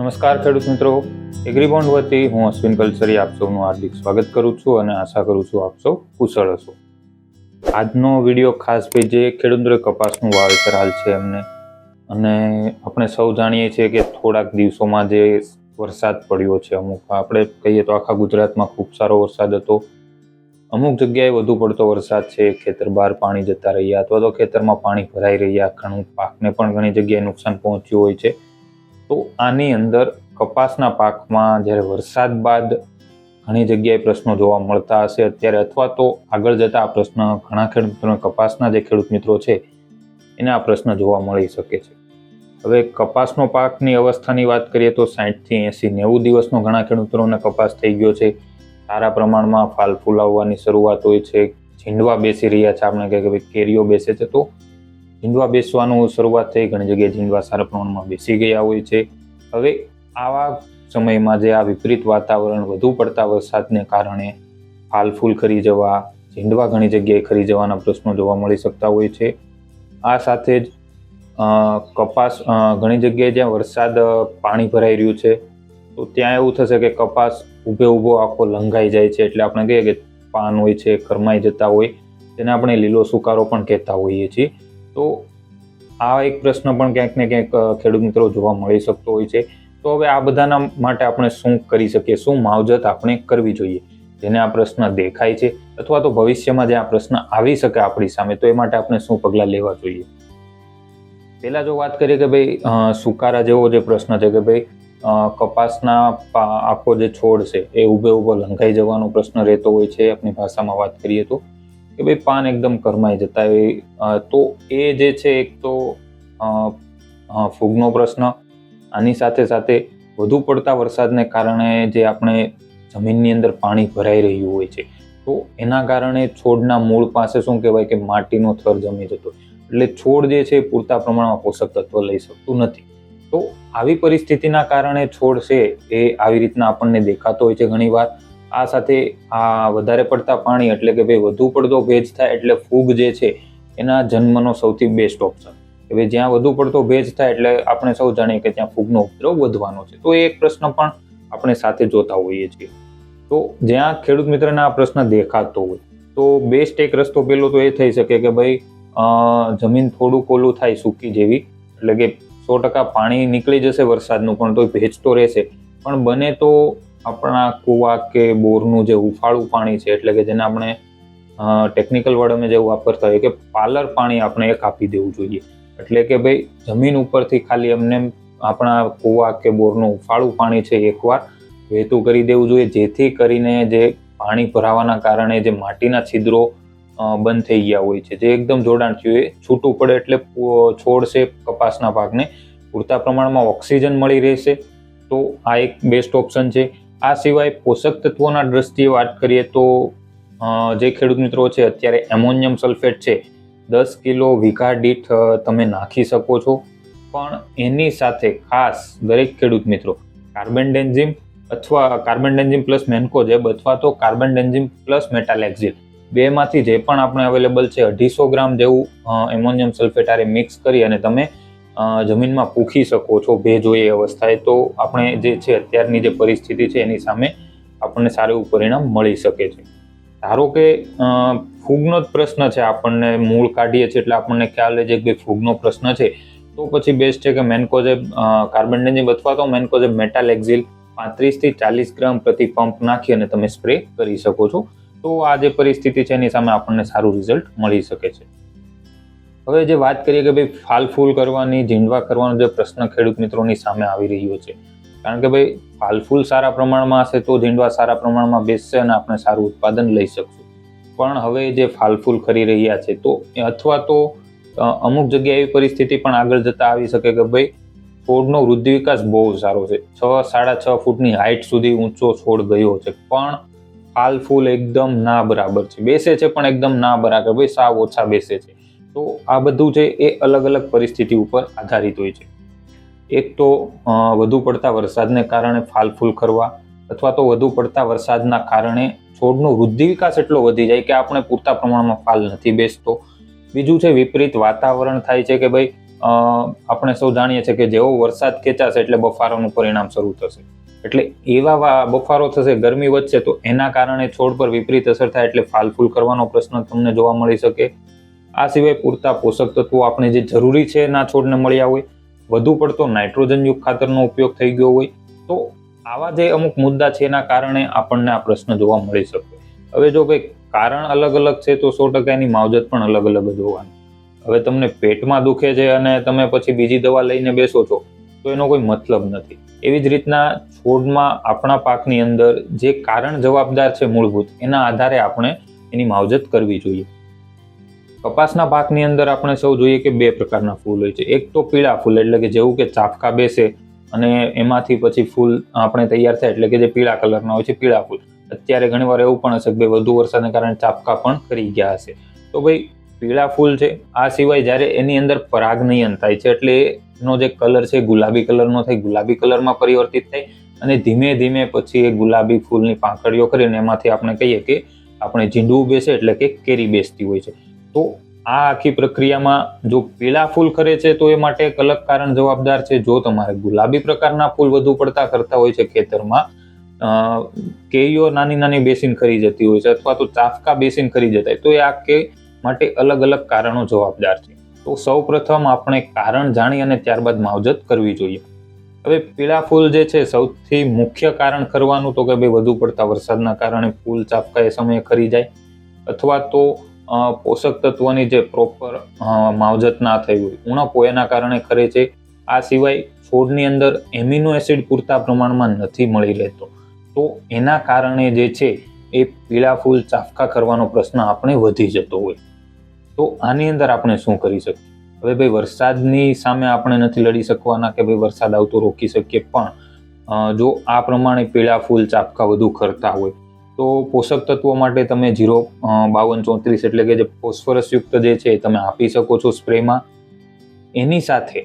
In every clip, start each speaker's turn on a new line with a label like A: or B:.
A: નમસ્કાર ખેડૂત મિત્રો. એગ્રીબોન્ડ વતી હું અશ્વિન કલસરી આપ સૌનું હાર્દિક સ્વાગત કરું છું અને આશા કરું છું આપ સૌ કુશળ હશો. આજનો વીડિયો ખાસ ભાઈ જે ખેડૂતોએ કપાસનું વાવેતર હાલ છે એમને. અને આપણે સૌ જાણીએ છીએ કે થોડાક દિવસોમાં જે વરસાદ પડ્યો છે અમુક. આપણે કહીએ તો આખા ગુજરાતમાં ખૂબ સારો વરસાદ હતો. અમુક જગ્યાએ વધુ પડતો વરસાદ છે ખેતર બહાર પાણી જતા રહ્યા અથવા તો ખેતરમાં પાણી ભરાઈ રહ્યા. ઘણું પાકને પણ ઘણી જગ્યાએ નુકસાન પહોંચ્યું હોય છે. તો આની અંદર કપાસના પાકમાં જ્યારે વરસાદ બાદ ઘણી જગ્યાએ પ્રશ્નો જોવા મળતા હશે અત્યારે, અથવા તો આગળ જતા આ પ્રશ્ન ઘણા ખેડૂત મિત્રો, કપાસના જે ખેડૂત મિત્રો છે, એને આ પ્રશ્ન જોવા મળી શકે છે. હવે કપાસનો પાકની અવસ્થાની વાત કરીએ તો સાઠથી એંસી નેવું દિવસનો ઘણા ખેડૂતોને કપાસ થઈ ગયો છે. સારા પ્રમાણમાં ફાલ ફૂલાવવાની શરૂઆત હોય છે. ઝીંડવા બેસી રહ્યા છે. આપણે કહે કે ભાઈ કેરીઓ બેસે છે. તો ઝીંડવા બેસવાનું શરૂઆત થઈ. ઘણી જગ્યાએ ઝીંડવા સારા પ્રમાણમાં બેસી ગયા હોય છે. હવે આવા સમયમાં જે આ વિપરીત વાતાવરણ વધુ પડતા વરસાદને કારણે ફાલ ફૂલ ખરી જવા, ઝીંડવા ઘણી જગ્યાએ ખરી જવાના પ્રશ્નો જોવા મળી શકતા હોય છે. આ સાથે જ કપાસ ઘણી જગ્યાએ જ્યાં વરસાદ પાણી ભરાઈ રહ્યું છે, તો ત્યાં એવું થશે કે કપાસ ઊભે ઊભો આખો લંઘાઈ જાય છે. એટલે આપણે કહીએ કે પાન હોય છે કરમાઈ જતા હોય, તેને આપણે લીલો સુકારો પણ કહેતા હોઈએ છીએ. તો આ એક પ્રશ્ન પણ ક્યાંક ને ક્યાંક ખેડૂત મિત્રો જોવા મળી શકતો હોય છે. તો હવે આ બધાના માટે આપણે શું કરી શકીએ? શું માવજત આપણે કરવી જોઈએ? જેને આ પ્રશ્ન દેખાય છે અથવા તો ભવિષ્યમાં જે આ પ્રશ્ન આવી શકે આપણી સામે, તો એ માટે આપણે શું પગલાં લેવા જોઈએ? પહેલાં જો વાત કરીએ કે ભાઈ સુકારા જેવો જે પ્રશ્ન છે કે ભાઈ કપાસના આખો જે છોડ છે, એ ઊભે ઊભો લંઘાઈ જવાનો પ્રશ્ન રહેતો હોય છે. આપણી ભાષામાં વાત કરીએ તો કે ભાઈ પાન એકદમ કરમાઈ જતા હોય. તો એ જે છે એક તો ફૂગનો પ્રશ્ન. આની સાથે સાથે વધુ પડતા વરસાદને કારણે જે આપણે જમીનની અંદર પાણી ભરાઈ રહ્યું હોય છે, તો એના કારણે છોડના મૂળ પાસે શું કહેવાય કે માટીનો થર જમી જતો એટલે છોડ જે છે પૂરતા પ્રમાણમાં પોષક તત્વ લઈ શકતું નથી. તો આવી પરિસ્થિતિના કારણે છોડ છે એ આવી રીતના આપણને દેખાતો હોય છે ઘણીવાર. આ સાથે આ વધારે પડતા પાણી એટલે કે ભાઈ વધુ પડતો ભેજ થાય એટલે ફૂગ જે છે, એના જન્મનો સૌથી બેસ્ટ ઓપ્શન ભાઈ જ્યાં વધુ પડતો ભેજ થાય એટલે આપણે સૌ જાણીએ કે ત્યાં ફૂગનો ઉપદ્રવ વધવાનો છે. તો એ એક પ્રશ્ન પણ આપણે સાથે જોતા હોઈએ છીએ. તો જ્યાં ખેડૂત મિત્રને આ પ્રશ્ન દેખાતો હોય, તો બેસ્ટ એક રસ્તો પહેલો તો એ થઈ શકે કે ભાઈ જમીન થોડું કોલું થાય સૂકી જેવી, એટલે કે સો ટકા પાણી નીકળી જશે વરસાદનું પણ તો ભેજ તો રહેશે. પણ બને તો આપણા કૂવા કે બોરનું જે હુફાળું પાણી છે, એટલે કે જેને આપણે ટેકનિકલ વર્ડમાં જેવું વાપરતા હોય કે પાલર પાણી આપણે એક આપી દેવું જોઈએ. એટલે કે ભાઈ જમીન ઉપરથી ખાલી એમને આપણા કૂવા કે બોરનું હુફાળું પાણી છે એકવાર વહેતું કરી દેવું જોઈએ, જેથી કરીને જે પાણી ભરાવાના કારણે જે માટીના છિદ્રો બંધ થઈ ગયા હોય છે. જે એકદમ જોડાણ થયું એ છૂટું પડે એટલે છોડ છે કપાસના ભાગને. પૂરતા પ્રમાણમાં ઓક્સિજન મળી રહેશે. તો આ એક બેસ્ટ ઓપ્શન છે. આ સિવાય પોષક તત્વોના દ્રષ્ટિએ વાત કરીએ તો જે ખેડૂત મિત્રો છે, અત્યારે એમોનિયમ સલ્ફેટ છે, દસ કિલો વિઘા દીઠ તમે નાખી શકો છો. પણ એની સાથે ખાસ દરેક ખેડૂત મિત્રો, કાર્બન ડેન્ઝિમ અથવા કાર્બન ડેન્ઝિમ પ્લસ મેન્કોજેબ અથવા તો કાર્બન ડેન્ઝિમ પ્લસ મેટાલેક્ઝિલ, બેમાંથી જે પણ આપણે અવેલેબલ છે, અઢીસો ગ્રામ જેવું એમોનિયમ સલ્ફેટ આરે મિક્સ કરી અને તમે જમીનમાં પૂખી શકો છો, ભેજ હોય એ અવસ્થાએ, તો આપણે જે છે અત્યારની જે પરિસ્થિતિ છે એની સામે આપણને સારું એવું પરિણામ મળી શકે છે. ધારો કે ફૂગનો જ પ્રશ્ન છે આપણને, મૂળ કાઢીએ છીએ એટલે આપણને ખ્યાલ છે કે ફૂગનો પ્રશ્ન છે. તો પછી બેસ્ટ છે કે મેન્કોઝેબ કાર્બન ડેન્ઝિમ અથવા તો મેન્કોઝેબ મેટાલેક્ઝિલ પાંત્રીસથી ચાલીસ ગ્રામ પ્રતિ પંપ નાખી અને તમે સ્પ્રે કરી શકો છો. તો આ જે પરિસ્થિતિ છે એની સામે આપણને સારું રિઝલ્ટ મળી શકે છે. હવે જે વાત કરીએ કે ભાઈ ફાલ ફૂલ કરવાની, ઝીંડવા કરવાનો જે પ્રશ્ન ખેડૂત મિત્રોની સામે આવી રહ્યો છે, કારણ કે ભાઈ ફાલ ફૂલ સારા પ્રમાણમાં હશે તો ઝીંડવા સારા પ્રમાણમાં બેસશે અને આપણે સારું ઉત્પાદન લઈ શકશું. પણ હવે જે ફાલ ફૂલ કરી રહ્યા છે, તો અથવા તો અમુક જગ્યાએ એવી પરિસ્થિતિ પણ આગળ જતા આવી શકે કે ભાઈ છોડનો વૃદ્ધિ વિકાસ બહુ સારો છે. છ, સાડા છ ફૂટની હાઇટ સુધી ઊંચો છોડ ગયો છે, પણ ફાલ ફૂલ એકદમ ના બરાબર છે. બેસે છે પણ એકદમ ના બરાબર. ભાઈ સાવ ઓછા બેસે છે. તો આ બધું છે એ અલગ અલગ પરિસ્થિતિ ઉપર આધારિત હોય છે. એક તો વધુ પડતા વરસાદને કારણે ફાલ ફૂલ કરવા અથવા તો વધુ પડતા વરસાદના કારણે છોડનો વૃદ્ધિ વિકાસ એટલો વધી જાય કે આપણે પૂરતા પ્રમાણમાં ફાલ નથી બેસતો. બીજું છે વિપરીત વાતાવરણ થાય છે કે ભાઈ આપણે સૌ જાણીએ છીએ કે જેવો વરસાદ ખેંચાશે એટલે બફારોનું પરિણામ શરૂ થશે. એટલે એવા બફારો થશે, ગરમી વધશે તો એના કારણે છોડ પર વિપરીત અસર થાય એટલે ફાલ ફૂલ કરવાનો પ્રશ્ન તમને જોવા મળી શકે. આ સિવાય પૂરતા પોષક તત્વો આપણે જે જરૂરી છે એના છોડને મળ્યા હોય, વધુ પડતો નાઇટ્રોજનયુક્ત ખાતરનો ઉપયોગ થઈ ગયો હોય, તો આવા જે અમુક મુદ્દા છે એના કારણે આપણને આ પ્રશ્ન જોવા મળી શકે હવે જો કંઈક કારણ અલગ અલગ છે તો સો ટકા એની માવજત પણ અલગ અલગ જ હોવાની. હવે તમને પેટમાં દુખે છે અને તમે પછી બીજી દવા લઈને બેસો છો, તો એનો કોઈ મતલબ નથી. એવી જ રીતના છોડમાં આપણા પાકની અંદર જે કારણ જવાબદાર છે મૂળભૂત, એના આધારે આપણે એની માવજત કરવી જોઈએ. કપાસના પાકની અંદર આપણે સૌ જોઈએ કે બે પ્રકારના ફૂલ હોય છે. એક તો પીળા ફૂલ, એટલે કે જેવું કે ચાપકા બેસે અને એમાંથી પછી ફૂલ આપણે તૈયાર થાય, એટલે કે જે પીળા કલરના હોય છે, પીળા ફૂલ. અત્યારે ઘણીવાર એવું પણ હશે કે ભાઈ વધુ વરસાદને કારણે ચાપકા પણ કરી ગયા હશે. તો ભાઈ પીળા ફૂલ છે, આ સિવાય જ્યારે એની અંદર પરાગનયન થાય છે, એટલે એનો જે કલર છે ગુલાબી કલરનો થાય, ગુલાબી કલરમાં પરિવર્તિત થાય અને ધીમે ધીમે પછી એ ગુલાબી ફૂલની પાંખડીઓ કરીને એમાંથી આપણે કહીએ કે આપણે ઝીંડવું બેસે, એટલે કે કેરી બેસતી હોય છે. તો? આ આખી પ્રક્રિયામાં જો પીળા ફૂલ ખરે છે, તો એ માટે એક અલગ કારણ જવાબદાર છે. જો તમારે ગુલાબી પ્રકારના ફૂલ વધુ પડતા કરતા હોય છે ખેતરમાં કેરીઓ નાની નાની બેસીન ખરી જતી હોય છે અથવા તો ચાફકા બેસીન ખરી જતા હોય, તો એ આ કે માટે અલગ અલગ કારણો જવાબદાર છે. તો સૌ પ્રથમ આપણે કારણ જાણી અને ત્યારબાદ માવજત કરવી જોઈએ. હવે પીળા ફૂલ જે છે, સૌથી મુખ્ય કારણ કરવાનું તો કે ભાઈ વધુ પડતા વરસાદના કારણે ફૂલ ચાફકા એ સમયે ખરી જાય, અથવા તો પોષક તત્વોની જે પ્રોપર માવજત ના થઈ હોય, ઉણપ હોય એના કારણે ખરે છે. આ સિવાય છોડની અંદર એમિનો એસિડ પૂરતા પ્રમાણમાં નથી મળી રહેતો. તો એના કારણે જે છે એ પીળા ફૂલ ચાફકા કરવાનો પ્રશ્ન આપણે વધી જતો હોય. તો આની અંદર આપણે શું કરી શકીએ? હવે ભાઈ વરસાદની સામે આપણે નથી લડી શકવાના કે ભાઈ વરસાદ આવતો રોકી શકીએ, પણ જો આ પ્રમાણે પીળા ફૂલ ચાપકા વધુ કરતા હોય તો પોષક તત્વો માટે તમે જીરો બાવન, ચોત્રીસ એટલે કે જે ફોસ્ફરસયુક્ત જે છે તમે આપી શકો છો સ્પ્રેમાં. એની સાથે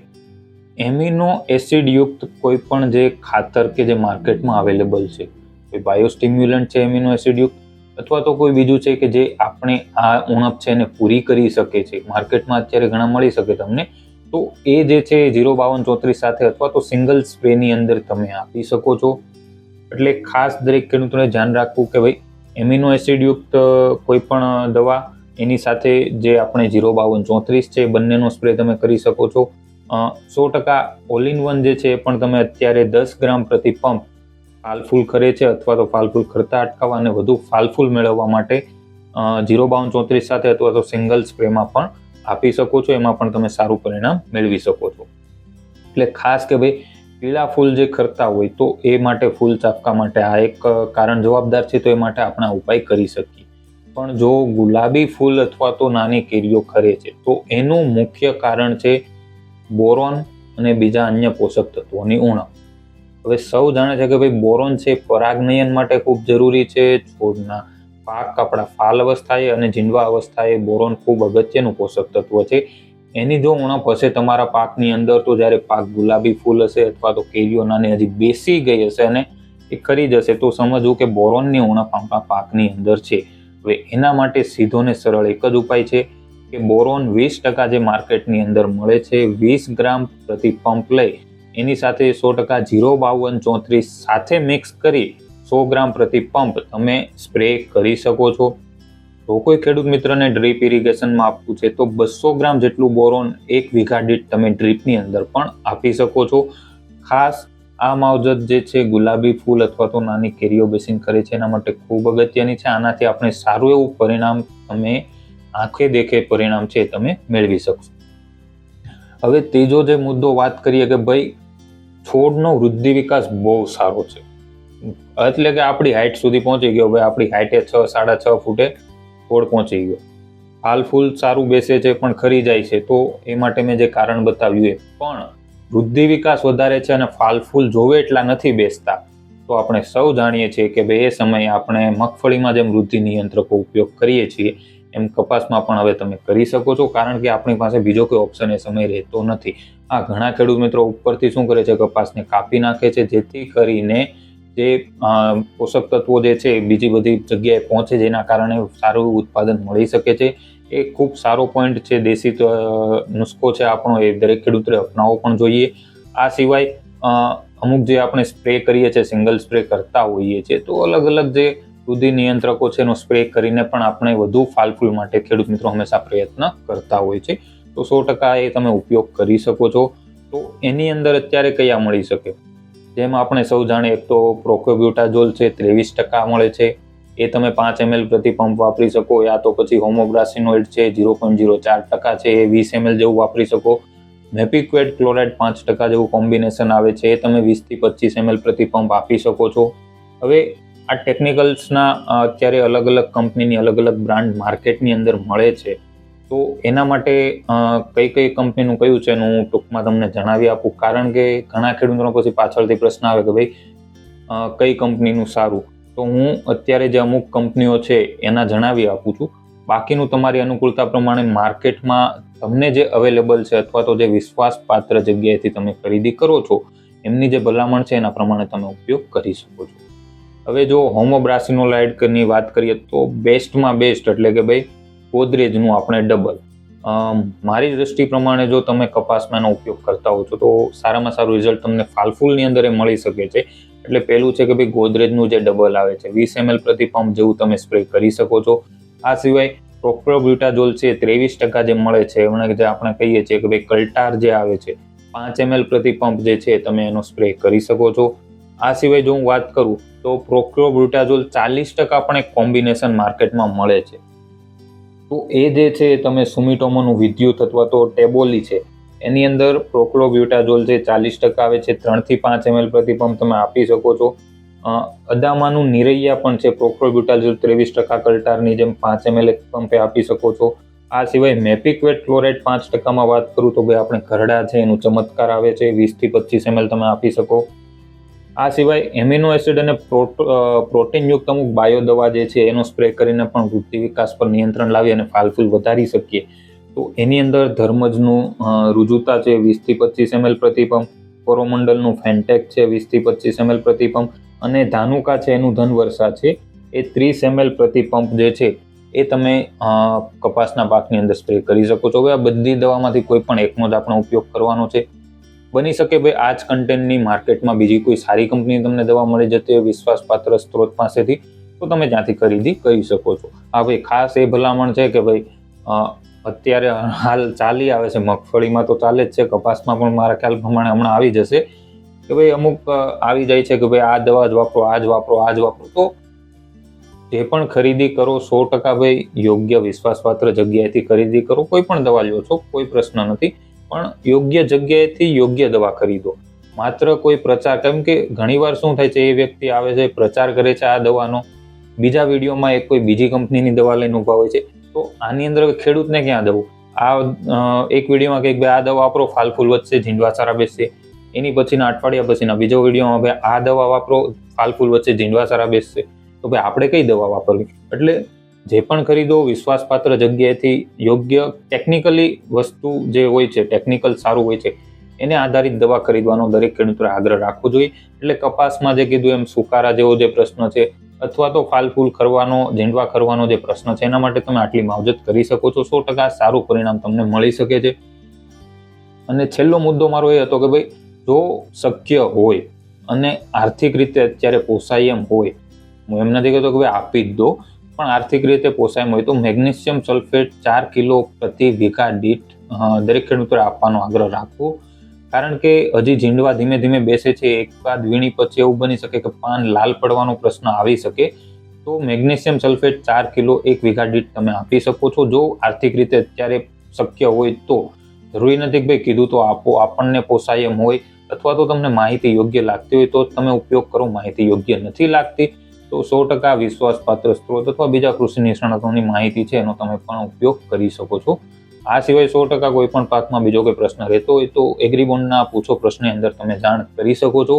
A: એમિનો એસિડ યુક્ત કોઈ પણ જે ખાતર કે જે માર્કેટમાં અવેલેબલ છે, કોઈ બાયોસ્ટિમ્યુલન્ટ છે એમિનો એસિડયુક્ત અથવા તો કોઈ બીજું છે કે જે આપણે આ ઉણપ છે એને પૂરી કરી શકે છે, માર્કેટમાં અત્યારે ઘણા મળી શકે તમને, તો એ જે છે જીરો, બાવન, ચોત્રીસ સાથે અથવા તો સિંગલ સ્પ્રેની અંદર તમે આપી શકો છો. એટલે ખાસ દરેક ખેડૂતોને ધ્યાન રાખવું કે ભાઈ, એમિનો એસિડ યુક્ત કોઈ પણ દવા એની સાથે જે આપણે જીરો, બાવન, ચોત્રીસ છે, બંનેનો સ્પ્રે તમે કરી શકો છો. સો ટકા ઓલ ઇન વન જે છે એ પણ તમે અત્યારે દસ ગ્રામ પ્રતિ પંપ ફાલફૂલ ખરે છે અથવા તો ફાલફૂલ ખરતા અટકાવવા અને વધુ ફાલફૂલ મેળવવા માટે જીરો, બાવન, ચોત્રીસ સાથે અથવા તો સિંગલ સ્પ્રેમાં પણ આપી શકો છો. એમાં પણ તમે સારું પરિણામ મેળવી શકો છો. એટલે ખાસ કે ભાઈ પીળા ફૂલ જે ખરતા હોય તો એ માટે ફૂલ ચાપકા માટે આ એક કારણ જવાબદાર છે તો એ માટે આપણે ઉપાય કરી શકીએ. પણ જો ગુલાબી ફૂલ અથવા તો નાની કેરીઓ ખરે છે, તો એનું મુખ્ય કારણ છે બોરોન અને બીજા અન્ય પોષક તત્વોની ઉણપ. હવે સૌ જાણે છે કે ભાઈ બોરોન છે પરાગનયન માટે ખૂબ જરૂરી છે, છોડના પાક, આપણા ફાલ અવસ્થાએ અને જીંડવા અવસ્થાએ બોરોન ખૂબ અગત્યનું પોષક તત્વ છે. એની જો ઉણપ હશે, તમારા પાકની અંદર તો જ્યારે પાક ગુલાબી ફૂલ હશે અથવા તો કેરીઓ હજી બેસી ગઈ હશે અને એ ખરી જશે તો સમજવું કે બોરોનની ઉણપ આપણા પાકની અંદર છે. હવે એના માટે સીધો ને સરળ એક જ ઉપાય છે કે બોરોન વીસ ટકા જે માર્કેટની અંદર મળે છે, વીસ ગ્રામ પ્રતિ પંપ લઈ. એની સાથે સો ટકા જીરો બાવન ચોત્રીસ સાથે મિક્સ કરી સો ગ્રામ પ્રતિ પંપ તમે સ્પ્રે કરી શકો છો. જો કોઈ ખેડૂત મિત્રને ડ્રીપ ઇરિગેશનમાં આપવું છે, તો બસો ગ્રામ જેટલું બોરોન એક વીઘા દીઠ તમે ડ્રીપની અંદર પણ આપી શકો છો. ખાસ આ માવજત જે છે, ગુલાબી ફૂલ અથવા તો નાની કેરીઓ બેસીને કરે છે, એના માટે ખૂબ અગત્યની છે. આનાથી આપણે સારું એવું પરિણામ તમે આંખે દેખે પરિણામ છે તમે મેળવી શકશો. હવે ત્રીજો જે મુદ્દો વાત કરીએ કે ભાઈ, છોડનો વૃદ્ધિ વિકાસ બહુ સારો છે. એટલે કે આપણી હાઇટ સુધી પહોંચી ગયો, ભાઈ આપણી હાઇટે છ, સાડા છ ફૂટે. છોડ પહોંચી ગયો. ફાલ ફૂલ સારું બેસે છે, પણ ખરી જાય છે. તો એ માટે મેં જે કારણ બતાવ્યું એ. પણ વૃદ્ધિ વિકાસ વધારે છે અને ફાલ ફૂલ જોવે એટલા નથી બેસતા. તો આપણે સૌ જાણીએ છીએ કે ભાઈ એ સમયે આપણે મગફળીમાં જેમ વૃદ્ધિ નિયંત્રકો ઉપયોગ કરીએ છીએ, એમ કપાસમાં પણ હવે તમે કરી શકો છો. કારણ કે આપણી પાસે બીજો કોઈ ઓપ્શન એ સમય રહેતો નથી. આ ઘણા ખેડૂત મિત્રો ઉપરથી શું કરે છે, કપાસને કાપી નાખે છે. જેથી કરીને જે પોષક તત્વો જે છે બીજી બધી જગ્યાએ પહોંચે જેના કારણે સારું ઉત્પાદન મળી શકે છે. એ ખૂબ સારો પોઈન્ટ છે દેશી નુસ્ખો છે આપણો એ દરેક ખેડૂતોએ અપનાવવો પણ જોઈએ. આ સિવાય અમુક જે આપણે સ્પ્રે કરીએ છીએ સિંગલ સ્પ્રે કરતા હોઈએ છીએ, તો અલગ અલગ જે વૃદ્ધિ નિયંત્રકો છે એનો સ્પ્રે કરીને પણ આપણે વધુ ફાલફૂલ માટે ખેડૂત મિત્રો હંમેશા પ્રયત્ન કરતા હોય છે. તો સો ટકા એ તમે ઉપયોગ કરી શકો છો. તો એની અંદર અત્યારે કયા મળી શકે? જેમ આપણે સૌ જાણીએ એક તો પ્રોકોબ્યુટાઝોલ છે, ત્રેવીસ ટકા મળે છે. એ તમે પાંચ એમએલ પ્રતિ પંપ વાપરી શકો, યા તો પછી હોમોબ્રાસિનોઇડ છે, ઝીરો પોઈન્ટ ઝીરો ચાર ટકા છે, એ વીસ એમએલ જેવું વાપરી શકો. મેપિક્વેટ ક્લોરાઇડ પાંચ ટકા જેવું કોમ્બિનેશન આવે છે, એ તમે વીસથી પચીસ એમએલ પ્રતિ પંપ આપી શકો છો. હવે આ ટેકનિકલ્સના અત્યારે અલગ અલગ કંપનીની અલગ અલગ બ્રાન્ડ માર્કેટની અંદર મળે છે. તો એના માટે કઈ કઈ કંપનીનું કયું છે એનું હું ટૂંકમાં તમને જણાવી આપું. કારણ કે ઘણા ખેડૂતોનો પછી પાછળથી પ્રશ્ન આવે કે ભાઈ કઈ કંપનીનું સારું? તો હું અત્યારે જે અમુક કંપનીઓ છે એના જણાવી આપું છું. બાકીનું તમારી અનુકૂળતા પ્રમાણે માર્કેટમાં તમને જે અવેલેબલ છે અથવા તો જે વિશ્વાસપાત્ર જગ્યાએથી તમે ખરીદી કરો છો, એમની જે ભલામણ છે એના પ્રમાણે તમે ઉપયોગ કરી શકો છો. હવે જો હોમોબ્રાસિનોલાઇડની વાત કરીએ તો બેસ્ટમાં બેસ્ટ એટલે કે ભાઈ ગોદરેજનું આપણે ડબલ મારી દ્રષ્ટિ પ્રમાણે જો તમે કપાસમાં એનો ઉપયોગ કરતા હો છો, તો સારામાં સારું રિઝલ્ટ તમને ફાલફૂલની અંદર એ મળી શકે છે. એટલે પહેલું છે કે ભાઈ ગોદરેજનું જે ડબલ આવે છે, વીસ એમએલ પ્રતિ પંપ જેવું તમે સ્પ્રે કરી શકો છો. આ સિવાય પ્રોક્રોબ્યુટાઝોલ છે, ત્રેવીસ ટકા જે મળે છે એમણે જે આપણે કહીએ છીએ કે ભાઈ કલ્ટાર જે આવે છે, પાંચ એમએલ પ્રતિ પંપ જે છે, તમે એનો સ્પ્રે કરી શકો છો. આ સિવાય જો હું વાત કરું, તો પ્રોક્રોબ્યુટાઝોલ ચાલીસ ટકા પણ એક કોમ્બિનેશન માર્કેટમાં મળે છે. તો એ જે છે, તમે સુમિટોમોનું વિદ્યુત અથવા તો ટેબોલી છે, એની અંદર પ્રોક્લોબ્યુટાઝોલ છે ચાલીસ ટકા આવે છે, ત્રણથી પાંચ એમએલ પ્રતિ પંપ તમે આપી શકો છો. અદામાનું નિરૈયા પણ છે, પ્રોક્લોબ્યુટાઝોલ ત્રેવીસ ટકા કલ્ટારની જેમ પાંચ એમએલ પંપે આપી શકો છો. આ સિવાય મેપિકવેટ ક્લોરાઇડ પાંચ ટકામાં વાત કરું તો ભાઈ, આપણે ઘરડા છે, એનું ચમત્કાર આવે છે, વીસથી પચીસ એમએલ તમે આપી શકો. આ સિવાય એમિનો એસિડ અને પ્રોટીનયુક્ત અમુક બાયો દવા જે છે એનો સ્પ્રે કરીને પણ વૃદ્ધિ વિકાસ પર નિયંત્રણ લાવી અને ફાલફૂલ વધારી શકીએ. તો એની અંદર ધર્મજનું રુજુતા છે વીસથી પચીસ એમએલ પ્રતિપંપ કોરોમંડલનું ફેન્ટેક છે વીસથી પચીસ એમએલ પ્રતિપંપ અને ધાનુકા છે એનું ધનવર્ષા છે એ ત્રીસ એમએલ પ્રતિપંપ જે છે એ તમે કપાસના પાકની અંદર સ્પ્રે કરી શકો છો. હવે આ બધી દવામાંથી કોઈ પણ એકનો જ આપણે ઉપયોગ કરવાનો છે. બની શકે ભાઈ? આ જ કન્ટેન્ટની માર્કેટમાં બીજી કોઈ સારી કંપની તમને દવા મળી જતી હોય, વિશ્વાસપાત્ર સ્ત્રોત પાસેથી, તો તમે ત્યાંથી ખરીદી કરી શકો છો. આ ભાઈ, ખાસ એ ભલામણ છે કે ભાઈ અત્યારે હાલ ચાલી આવે છે. મગફળીમાં તો ચાલે જ છે. કપાસમાં પણ મારા ખ્યાલ પ્રમાણે હમણાં આવી જશે. કે ભાઈ અમુક આવી જાય છે કે ભાઈ આ દવા જ વાપરો, આ જ વાપરો, આ જ વાપરો. તો જે પણ ખરીદી કરો, સો ટકા ભાઈ, યોગ્ય વિશ્વાસપાત્ર જગ્યાએથી ખરીદી કરો. કોઈ પણ દવા લ્યો છો, કોઈ પ્રશ્ન નથી. પણ યોગ્ય જગ્યાએથી યોગ્ય દવા ખરીદો. માત્ર કોઈ પ્રચાર, કેમ કે ઘણીવાર શું થાય છે, એ વ્યક્તિ આવે છે, પ્રચાર કરે છે આ દવાનો. બીજા વિડીયોમાં એક કોઈ બીજી કંપનીની દવા લઈને ઊભા હોય છે. તો આની અંદર ખેડૂતને ક્યાં દવું? આ એક વિડીયોમાં કંઈક ભાઈ આ દવા વાપરો ફાલફૂલ વધશે, ઝીંડવા સારા બેસશે. એની પછીના અઠવાડિયા પછીના બીજો વિડીયોમાં ભાઈ આ દવા વાપરો ફાલફૂલ વચ્ચે ઝીંડવા સારા બેસશે. તો ભાઈ આપણે કઈ દવા વાપરવી? એટલે જે પણ ખરીદો, વિશ્વાસપાત્ર જગ્યાએથી યોગ્ય ટેકનિકલી વસ્તુ જે હોય છે ટેકનિકલ સારું હોય છે, એને આધારિત દવા ખરીદવાનો દરેક ખેડૂતોએ આગ્રહ રાખવો જોઈએ. એટલે કપાસમાં જે કીધું એમ સુકારા જેવો જે પ્રશ્ન છે, અથવા તો ફાલ ફૂલ કરવાનો ઝીંડવા કરવાનો જે પ્રશ્ન છે, એના માટે તમે આટલી માવજત કરી શકો છો. સો ટકા સારું પરિણામ તમને મળી શકે છે. અને છેલ્લો મુદ્દો મારો એ હતો કે ભાઈ, જો શક્ય હોય અને આર્થિક રીતે અત્યારે પોસાય એમ હોય, હું એમ નથી કહેતો કે ભાઈ આપી જ દો પણ આર્થિક રીતે પોસાય હોય તો મેગ્નેશિયમ સલ્ફેટ ચાર કિલો પ્રતિ વીઘા દીઠ દરેક ખેડૂતોએ આપવાનો આગ્રહ રાખવો. કારણ કે હજી ઝીંડવા ધીમે ધીમે બેસે છે એકાદ વીણી પછી એવું બની શકે કે પાન લાલ પડવાનો પ્રશ્ન આવી શકે. તો મેગ્નેશિયમ સલ્ફેટ ચાર કિલો એક વીઘા દીઠ તમે આપી શકો છો. જો આર્થિક રીતે અત્યારે શક્ય હોય તો. જરૂરી નથી કે ભાઈ કીધું તો આપો, આપણને પોસાય એમ હોય. અથવા તો તમને માહિતી યોગ્ય લાગતી હોય તો તમે ઉપયોગ કરો, માહિતી યોગ્ય નથી લાગતી. તો સો ટકા વિશ્વાસપાત્ર સ્ત્રોત અથવા બીજા કૃષિ નિષ્ણાતોની માહિતી છે એનો તમે પણ ઉપયોગ કરી શકો છો. આ સિવાય સો ટકા કોઈ પણ પાકમાં બીજો કોઈ પ્રશ્ન રહેતો હોય તો એગ્રીબોન્ડના પૂછો પ્રશ્નની અંદર તમે જાણ કરી શકો છો.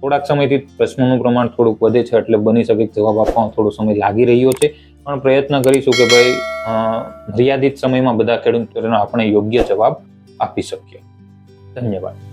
A: થોડાક સમયથી પ્રશ્નોનું પ્રમાણ થોડુંક વધે છે એટલે બની શકે જવાબ આપવામાં થોડો સમય લાગી રહ્યો છે. પણ પ્રયત્ન કરીશું કે ભાઈ મર્યાદિત સમયમાં બધા ખેડૂતોનો આપણે યોગ્ય જવાબ આપી શકીએ. ધન્યવાદ.